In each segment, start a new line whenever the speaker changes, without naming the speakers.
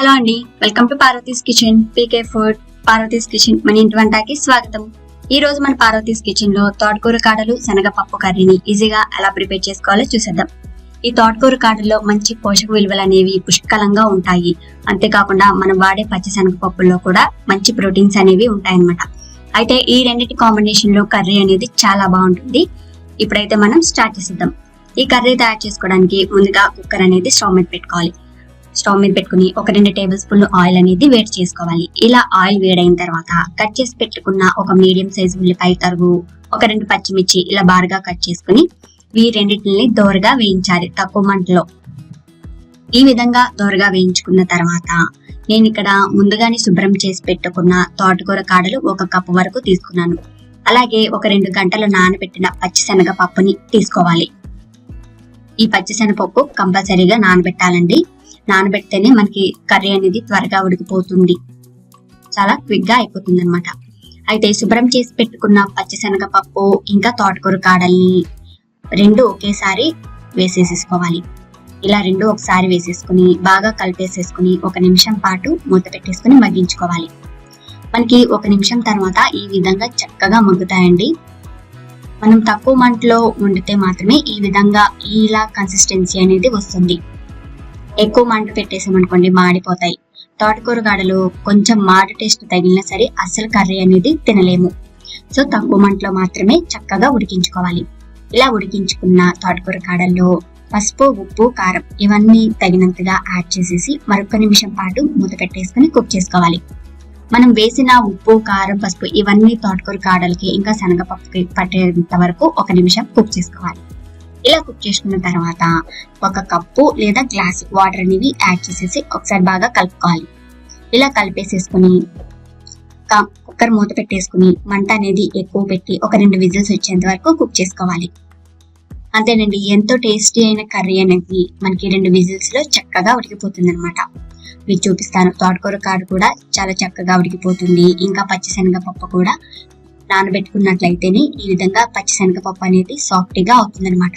Hello అండి welcome to Parvathi's kitchen PK food Parvathi's kitchen మన ఇంటి వంటకి స్వాగతం. ఈ రోజు మన పార్వతీస్ కిచెన్లో తోటకూర కాడలు శనగపప్పు కర్రీని ఈజీగా ఎలా ప్రిపేర్ చేసుకోవాలో చూసేద్దాం. ఈ తోటకూర కాడల్లో మంచి పోషక విలువలు అనేవి పుష్కలంగా ఉంటాయి. అంతేకాకుండా మనం వాడే పచ్చి శనగపప్పుల్లో కూడా మంచి ప్రోటీన్స్ అనేవి ఉంటాయన్నమాట. అయితే ఈ రెండింటి కాంబినేషన్లో కర్రీ అనేది చాలా బాగుంటుంది. ఇప్పుడైతే మనం స్టార్ట్ చేసేద్దాం. ఈ కర్రీ తయారు చేసుకోవడానికి ముందుగా కుక్కర్ అనేది స్టవ్ మీద పెట్టుకోవాలి. స్టవ్ మీద పెట్టుకుని ఒక రెండు టేబుల్ స్పూన్లు ఆయిల్ అనేది వేడి చేసుకోవాలి. ఇలా ఆయిల్ వేడైన తర్వాత కట్ చేసి పెట్టుకున్న ఒక మీడియం సైజ్ ఉల్లిపాయ తరుగు ఒక రెండు పచ్చిమిర్చి ఇలా బారుగా కట్ చేసుకుని ఈ రెండింటిని దోరగా వేయించాలి తక్కువ మంటలో. ఈ విధంగా దోరగా వేయించుకున్న తర్వాత నేను ఇక్కడ ముందుగానే శుభ్రం చేసి పెట్టుకున్న తోటకూర కాడలు ఒక కప్పు వరకు తీసుకున్నాను. అలాగే ఒక రెండు గంటలు నానబెట్టిన పచ్చిశనగ పప్పుని తీసుకోవాలి. ఈ పచ్చిశనగపప్పు కంపల్సరీగా నానబెట్టాలండి. నానబెడితేనే మనకి కర్రీ అనేది త్వరగా ఉడికిపోతుంది. చాలా క్విక్గా అయిపోతుంది అనమాట అయితే శుభ్రం చేసి పెట్టుకున్న పచ్చిశనగపప్పు ఇంకా తోటకూర కాడల్ని రెండు ఒకేసారి వేసేసేసుకోవాలి. ఇలా రెండు ఒకసారి వేసేసుకుని బాగా కలిపేసేసుకుని ఒక నిమిషం పాటు మూత పెట్టేసుకుని మగ్గించుకోవాలి. మనకి ఒక నిమిషం తర్వాత ఈ విధంగా చక్కగా మగ్గుతాయండి. మనం తక్కువ మంటలో వండితే మాత్రమే ఈ విధంగా ఇలా కన్సిస్టెన్సీ అనేది వస్తుంది. ఎక్కువ మంట పెట్టేసామనుకోండి మాడిపోతాయి. తోటకూర గాడలు కొంచెం మాడ టేస్ట్ తగిలినా సరే అస్సలు కర్రీ అనేది తినలేము. సో తక్కువ మంటలో మాత్రమే చక్కగా ఉడికించుకోవాలి. ఇలా ఉడికించుకున్న తోటకూర కాడల్లో పసుపు ఉప్పు కారం ఇవన్నీ తగినంతగా యాడ్ చేసేసి మరొక నిమిషం పాటు మూత పెట్టేసుకుని కుక్ చేసుకోవాలి. మనం వేసిన ఉప్పు కారం పసుపు ఇవన్నీ తోటకూర కాడలకి ఇంకా శనగపప్పుకి పట్టేంత వరకు ఒక నిమిషం కుక్ చేసుకోవాలి. ఇలా కుక్ చేసుకున్న తర్వాత ఒక కప్పు లేదా గ్లాస్ వాటర్ అనేవి యాడ్ చేసేసి ఒకసారి బాగా కలుపుకోవాలి. ఇలా కలిపేసేసుకుని కుక్కర్ మూత పెట్టేసుకుని మంట అనేది ఎక్కువ పెట్టి ఒక రెండు విజిల్స్ వచ్చేంత వరకు కుక్ చేసుకోవాలి. అంతేనండి ఎంతో టేస్టీ అయిన కర్రీ అనేది మనకి రెండు విజిల్స్లో చక్కగా ఉడికిపోతుంది అనమాట మీకు చూపిస్తాను తోటకూర కారు కూడా చాలా చక్కగా ఉడికిపోతుంది. ఇంకా పచ్చిశనగపప్పు కూడా నానబెట్టుకున్నట్లయితేనే ఈ విధంగా పచ్చిశనగపప్పు అనేది సాఫ్ట్గా అవుతుంది అనమాట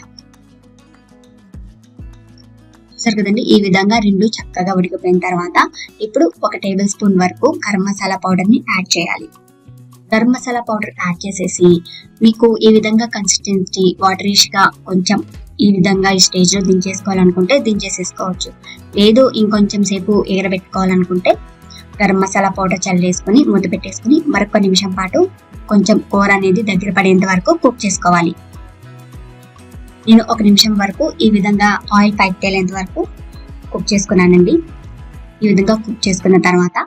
చూసారు కదండి. ఈ విధంగా రెండు చక్కగా ఉడికిపోయిన తర్వాత ఇప్పుడు ఒక టేబుల్ స్పూన్ వరకు గరం మసాలా పౌడర్ని యాడ్ చేయాలి. గరం మసాలా పౌడర్ యాడ్ చేసేసి మీకు ఈ విధంగా కన్సిస్టెన్సీ వాటరీష్గా కొంచెం ఈ విధంగా ఈ స్టేజ్లో దించేసుకోవాలనుకుంటే దించేసేసుకోవచ్చు. లేదు ఇంకొంచెం సేపు ఎగరబెట్టుకోవాలనుకుంటే గరం మసాలా పౌడర్ చల్లేసుకుని మూత పెట్టేసుకుని మరొక నిమిషం పాటు కొంచెం కూర అనేది దగ్గర పడేంత వరకు కుక్ చేసుకోవాలి. నేను ఒక నిమిషం వరకు ఈ విధంగా ఆయిల్ పైకి తేలేంత వరకు కుక్ చేసుకున్నానండి. ఈ విధంగా కుక్ చేసుకున్న తర్వాత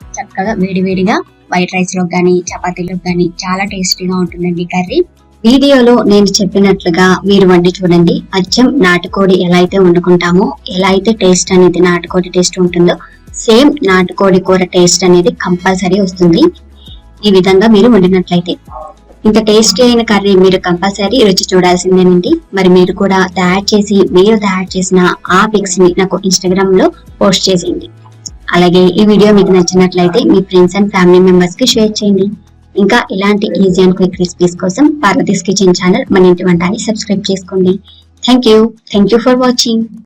చక్కగా వేడివేడిగా వైట్ రైస్లో కానీ చపాతీలోకి కానీ చాలా టేస్టీగా ఉంటుందండి కర్రీ. వీడియోలో నేను చెప్పినట్లుగా మీరు వండి చూడండి. అచ్చం నాటుకోడి ఎలా అయితే వండుకుంటామో ఎలా అయితే టేస్ట్ అనేది నాటుకోడి టేస్ట్ ఉంటుందో సేమ్ నాటుకోడి కూర టేస్ట్ అనేది కంపల్సరీ వస్తుంది. ఈ విధంగా మీరు వండినట్లయితే ఇంత టేస్టీ అయిన కర్రీ మీరు కంపల్సరీ రుచి చూడాల్సిందేనండి. మరి మీరు కూడా తయారు చేసి మీరు తయారు చేసిన ఆ పిక్స్ని నాకు ఇన్స్టాగ్రామ్లో పోస్ట్ చేసేయండి. అలాగే ఈ వీడియో మీకు నచ్చినట్లయితే మీ ఫ్రెండ్స్ అండ్ ఫ్యామిలీ మెంబర్స్కి షేర్ చేయండి. ఇంకా ఇలాంటి ఈజీ అండ్ క్విక్ రెసిపీస్ కోసం పార్వతీస్ కిచెన్ ఛానల్ మన ఇంటి వంటని సబ్స్క్రైబ్ చేసుకోండి. Thank you. Thank you for watching.